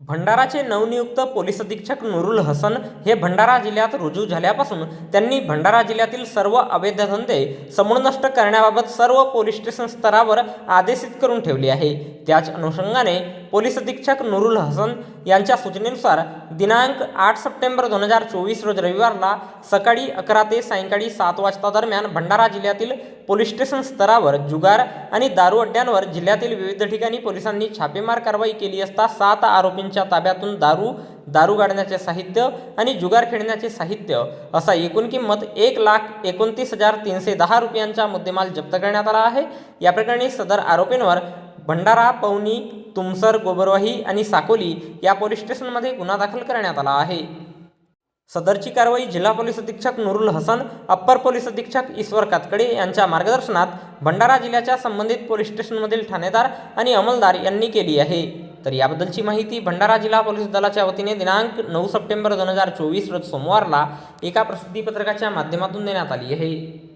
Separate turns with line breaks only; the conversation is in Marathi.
भंडाराचे नवनियुक्त पोलीस अधीक्षक नुरुल हसन हे भंडारा जिल्ह्यात रुजू झाल्यापासून त्यांनी भंडारा जिल्ह्यातील सर्व अवैध धंदे समूळ नष्ट करण्याबाबत सर्व पोलीस स्टेशन स्तरावर आदेशित करून ठेवले आहे. त्याच अनुषंगाने पोलीस अधीक्षक नुरुल हसन यांच्या सूचनेनुसार दिनांक आठ सप्टेंबर दोन हजार चोवीस रोज रविवारला सकाळी अकरा ते सायंकाळी सात वाजता दरम्यान भंडारा जिल्ह्यातील पोलीस स्टेशन स्तरावर जुगार आणि दारू अड्ड्यांवर जिल्ह्यातील विविध ठिकाणी पोलिसांनी छापेमार कारवाई केली असता सात आरोपींच्या ताब्यातून दारू दारू गाडण्याचे साहित्य आणि जुगार खेळण्याचे साहित्य असा एकूण किंमत एक लाख एकोणतीस हजार तीनशे दहा रुपयांचा मुद्देमाल जप्त करण्यात आला आहे. या प्रकरणी सदर आरोपींवर भंडारा पवनी तुमसर गोबरवाही आणि साकोली या पोलीस स्टेशनमध्ये गुन्हा दाखल करण्यात आला आहे. सदरची कारवाई जिल्हा पोलीस अधीक्षक नुरुल हसन अप्पर पोलीस अधीक्षक ईश्वर कातकडे यांच्या मार्गदर्शनात भंडारा जिल्ह्याच्या संबंधित पोलीस स्टेशनमधील ठाणेदार आणि अंमलदार यांनी केली आहे. तर याबद्दलची माहिती भंडारा जिल्हा पोलीस दलाच्या वतीने दिनांक नऊ सप्टेंबर दोन हजार चोवीस रोज सोमवारला एका प्रसिद्धीपत्रकाच्या माध्यमातून देण्यात आली आहे.